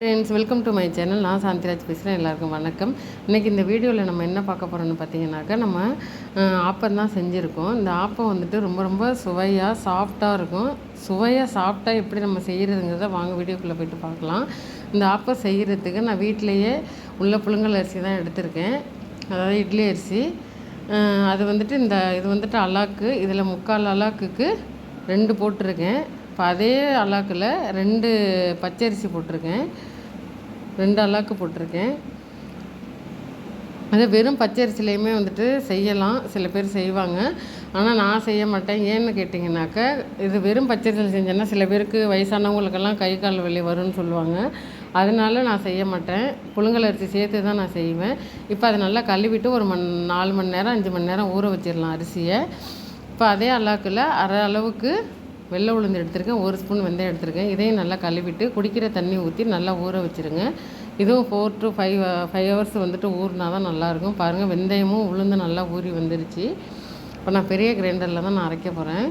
Friends welcome to my channel நான் சாந்திராஜ் பேசுகிறேன் எல்லாருக்கும் வணக்கம். இன்றைக்கி இந்த வீடியோவில் நம்ம என்ன பார்க்க போகிறோம்னு பார்த்தீங்கன்னாக்கா நம்ம ஆப்பம் தான் செஞ்சுருக்கோம். இந்த ஆப்பம் வந்துட்டு ரொம்ப ரொம்ப சுவையாக சாஃப்டாக இருக்கும். சுவையாக சாஃப்டாக எப்படி நம்ம செய்கிறதுங்கிறத வாங்க வீடியோக்குள்ளே போயிட்டு பார்க்கலாம். இந்த ஆப்பம் செய்கிறதுக்கு நான் வீட்டிலையே உள்ள புழுங்கல் அரிசி தான் எடுத்திருக்கேன். அதாவது இட்லி அரிசி. அது வந்துட்டு இந்த இது வந்துட்டு அலாக்கு. இதில் முக்கால் அலாக்குக்கு ரெண்டு போட்டிருக்கேன். இப்போ அதே அலாக்கில் ரெண்டு பச்சரிசி போட்டிருக்கேன். ரெண்டு அலாக்கு போட்டிருக்கேன். அது வெறும் பச்சரிசிலையுமே வந்துட்டு செய்யலாம். சில பேர் செய்வாங்க. ஆனால் நான் செய்ய மாட்டேன். ஏன்னு கேட்டிங்கனாக்கா இது வெறும் பச்சரிசியில் செஞ்சேன்னா சில பேருக்கு வயசானவங்களுக்கெல்லாம் கை கால் வலி வரும்னு சொல்லுவாங்க. அதனால நான் செய்ய மாட்டேன். புழுங்கல் அரிசி சேர்த்து தான் நான் செய்வேன். இப்போ அதை நல்லா கழுவிட்டு ஒரு மண் நாலு மணி நேரம் அஞ்சு மணி நேரம் ஊற வச்சிடலாம் அரிசியை. இப்போ அதே அலாக்கில் அரை அளவுக்கு வெள்ளை உளுந்து எடுத்திருக்கேன் ஒரு ஸ்பூன் வெந்தயம் எடுத்திருக்கேன். இதையும் நல்லா கழுவிட்டு குடிக்கிற தண்ணி ஊற்றி நல்லா ஊற வச்சுருங்க. இதுவும் four to five five hours வந்துட்டு ஊறினா தான் நல்லாயிருக்கும். பாருங்கள் வெந்தயமும் உளுந்து நல்லா ஊறி வந்துருச்சு. இப்போ நான் பெரிய கிரைண்டரில் தான் நான் அரைக்க போகிறேன்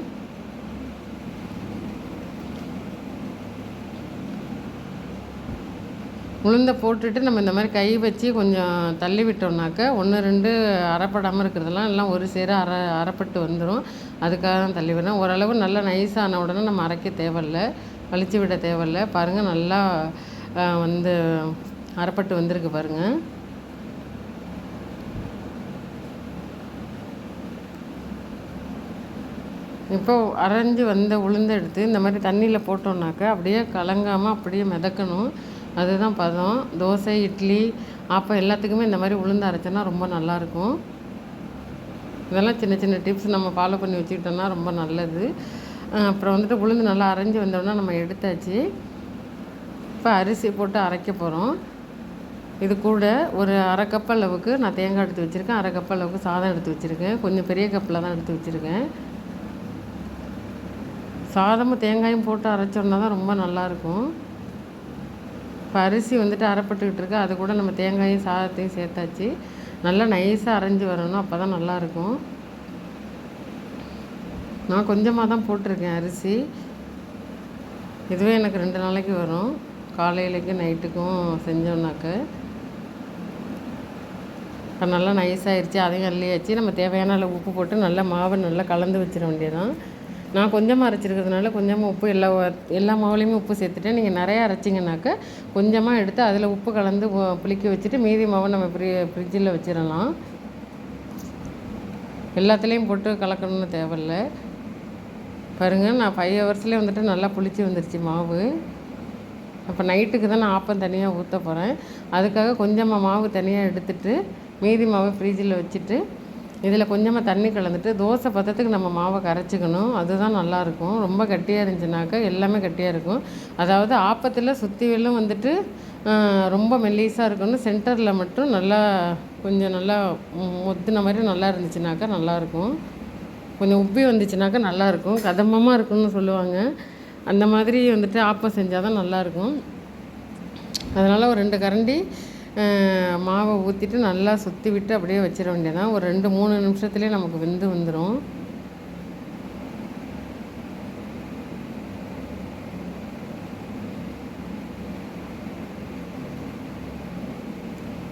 உளுந்தை போட்டுட்டு நம்ம இந்த மாதிரி கை வச்சு கொஞ்சம் தள்ளி விட்டோம்னாக்க ஒன்று ரெண்டு அரைப்படாமல் இருக்கிறதெல்லாம் எல்லாம் ஒரு சேர அரை அரைப்பட்டு வந்துடும் அதுக்காக தான் தள்ளி விடணும் ஓரளவு நல்லா நைஸான உடனே நம்ம அரைக்க தேவையில்ல. வலிச்சு விட தேவையில்ல. பாருங்கள் நல்லா வந்து அரைப்பட்டு வந்திருக்கு பாருங்கள் இப்போ அரைஞ்சு வந்த உளுந்தை எடுத்து இந்த மாதிரி தண்ணியில் போட்டோம்னாக்கா அப்படியே கலங்காமல் அப்படியே மிதக்கணும். அதுதான் பதம். தோசை இட்லி அப்போ எல்லாத்துக்குமே இந்த மாதிரி உளுந்து அரைச்சோன்னா ரொம்ப நல்லாயிருக்கும். இதெல்லாம் சின்ன சின்ன டிப்ஸ் நம்ம ஃபாலோ பண்ணி வச்சுக்கிட்டோம்னா ரொம்ப நல்லது. அப்புறம் வந்துட்டு உளுந்து நல்லா அரைஞ்சு வந்தோடனே நம்ம எடுத்தாச்சு. இப்போ அரிசி போட்டு அரைக்க போகிறோம் இது கூட ஒரு அரை கப் அளவுக்கு நான் தேங்காய் எடுத்து வச்சுருக்கேன். அரை கப் அளவுக்கு சாதம் எடுத்து வச்சுருக்கேன். கொஞ்சம் பெரிய கப்பில் தான் எடுத்து வச்சுருக்கேன். சாதமும் தேங்காயும் போட்டு அரைச்சோன்னா தான் ரொம்ப நல்லாயிருக்கும். இப்போ அரிசி வந்துட்டு அரைப்பட்டுக்கிட்டு இருக்கு. அது கூட நம்ம தேங்காயும் சாதத்தையும் சேர்த்தாச்சு. நல்லா நைஸாக அரைஞ்சி வரணும். அப்போ தான் நல்லாயிருக்கும் நான் கொஞ்சமாக தான் போட்டிருக்கேன் அரிசி. இதுவே எனக்கு ரெண்டு நாளைக்கு வரும். காலையிலக்கும் நைட்டுக்கும் செஞ்சோம்னாக்க. இப்போ நல்லா நைஸாகிடுச்சு அதையும் அள்ளியாச்சு. நம்ம தேவையான அளவு உப்பு போட்டு நல்லா மாவை நல்லா கலந்து வச்சிட வேண்டியதான் நான் கொஞ்சமாக அரைச்சிருக்கிறதுனால கொஞ்சமாக உப்பு எல்லா எல்லா மாவுலேயுமே உப்பு சேர்த்துட்டேன். நீங்கள் நிறையா அரைச்சிங்கனாக்க கொஞ்சமாக எடுத்து அதில் உப்பு கலந்து புளிக்க வச்சுட்டு மீதி மாவை நம்ம ஃப்ரி ஃப்ரிட்ஜில் வச்சிடலாம் எல்லாத்துலேயும் போட்டு கலக்கணும்னு தேவையில்ல. பாருங்கள் நான் ஃபைவ் ஹவர்ஸ்லேயே வந்துட்டு நல்லா புளிச்சு வந்துருச்சு மாவு. அப்போ நைட்டுக்கு தான் நான் ஆப்பம் தனியாக ஊற்ற போகிறேன் அதுக்காக கொஞ்சமாக மாவு தனியாக எடுத்துட்டு மீதி மாவை ஃப்ரிட்ஜில் வச்சுட்டு இதில் கொஞ்சமாக தண்ணி கலந்துட்டு தோசை பதத்துக்கு நம்ம மாவை கரைச்சிக்கணும். அதுதான் நல்லாயிருக்கும். ரொம்ப கட்டியாக இருந்துச்சுனாக்கா எல்லாமே கட்டியாக இருக்கும். அதாவது ஆப்பத்தில் சுற்றிலும் வந்துட்டு ரொம்ப மெல்லீஸாக இருக்கணும் சென்டரில் மட்டும் நல்லா கொஞ்சம் நல்லா மொத்தின மாதிரி நல்லா இருந்துச்சுனாக்கா நல்லாயிருக்கும். கொஞ்சம் உப்பி வந்துச்சுனாக்கா நல்லாயிருக்கும். கதம்பமாக இருக்கும்னு சொல்லுவாங்க. அந்த மாதிரி வந்துட்டு ஆப்பம் செஞ்சால் தான் நல்லாயிருக்கும். அதனால் ஒரு ரெண்டு கரண்டி மாவை ஊற்றிட்டு நல்லா சுற்றி விட்டு அப்படியே வச்சிட வேண்டியதான் ஒரு ரெண்டு மூணு நிமிஷத்துலேயே நமக்கு வெந்து வந்துடும்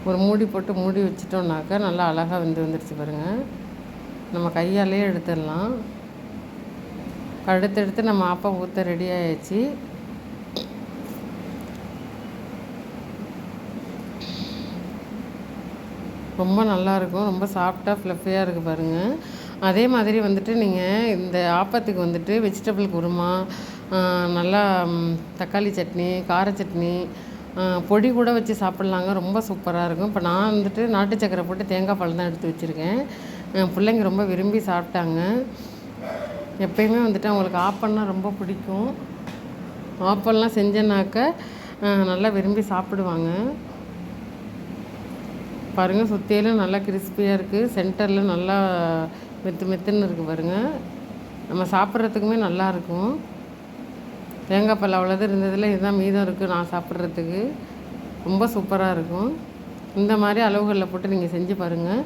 ஒரு மூடி போட்டு மூடி வச்சிட்டோம்னாக்கா நல்லா அழகாக வெந்து வந்துடுச்சு பாருங்கள் நம்ம கையாலேயே எடுத்துடலாம். அடுத்தடுத்து நம்ம ஆப்பம் ஊற்ற ரெடி ஆயிடுச்சு. ரொம்ப நல்லாயிருக்கும். ரொம்ப சாஃப்டாக ஃப்ளஃபியாக இருக்குது பாருங்கள் அதே மாதிரி வந்துட்டு நீங்கள் இந்த ஆப்பத்துக்கு வந்துட்டு வெஜிடபிள் குருமா நல்லா தக்காளி சட்னி கார சட்னி பொடி கூட வச்சு சாப்பிட்லாங்க. ரொம்ப சூப்பராக இருக்கும். இப்போ நான் வந்துட்டு நாட்டு சக்கரை போட்டு தேங்காய் பழம் தான் எடுத்து வச்சுருக்கேன். பிள்ளைங்க ரொம்ப விரும்பி சாப்பிட்டாங்க. எப்பயுமே வந்துட்டு அவங்களுக்கு ஆப்பம்னா ரொம்ப பிடிக்கும். ஆப்பம்லாம் செஞ்சேனாக்க நல்லா விரும்பி சாப்பிடுவாங்க. பாருங்கள் சுற்றிலும் நல்லா கிறிஸ்பியாக இருக்குது சென்டரில் நல்லா மெத்து மெத்துன்னு இருக்குது பாருங்கள் நம்ம சாப்பிட்றதுக்குமே நல்லா இருக்கும். தேங்காய் பால் அவ்வளோது இருந்ததில் இதுதான் மீதம் இருக்குது நான் சாப்பிட்றதுக்கு. ரொம்ப சூப்பராக இருக்கும். இந்த மாதிரி அளவுகளில் போட்டு நீங்கள் செஞ்சு பாருங்கள்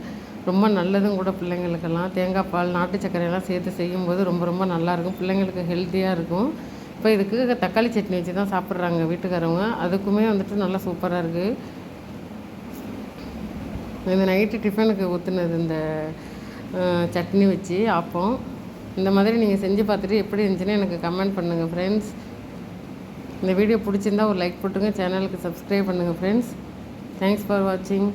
ரொம்ப நல்லதும் கூட பிள்ளைங்களுக்கெல்லாம். தேங்காய் பால் நாட்டு சர்க்கரையெல்லாம் சேர்த்து செய்யும்போது ரொம்ப ரொம்ப நல்லாயிருக்கும் பிள்ளைங்களுக்கு ஹெல்த்தியாக இருக்கும். இப்போ இதுக்கு தக்காளி சட்னி வச்சு தான் சாப்பிட்றாங்க வீட்டுக்காரவங்க. அதுக்குமே வந்துட்டு நல்லா சூப்பராக இருக்குது இந்த நைட்டு டிஃபனுக்கு ஊற்றுனது இந்த சட்னி வச்சு ஆப்பம். இந்த மாதிரி நீங்கள் செஞ்சு பார்த்துட்டு எப்படி இருந்துச்சுன்னு எனக்கு கமெண்ட் பண்ணுங்கள் ஃப்ரெண்ட்ஸ் இந்த வீடியோ பிடிச்சிருந்தா ஒரு லைக் போட்டுங்க சேனலுக்கு சப்ஸ்கிரைப் பண்ணுங்கள் ஃப்ரெண்ட்ஸ் தேங்க்ஸ் ஃபார் வாட்சிங்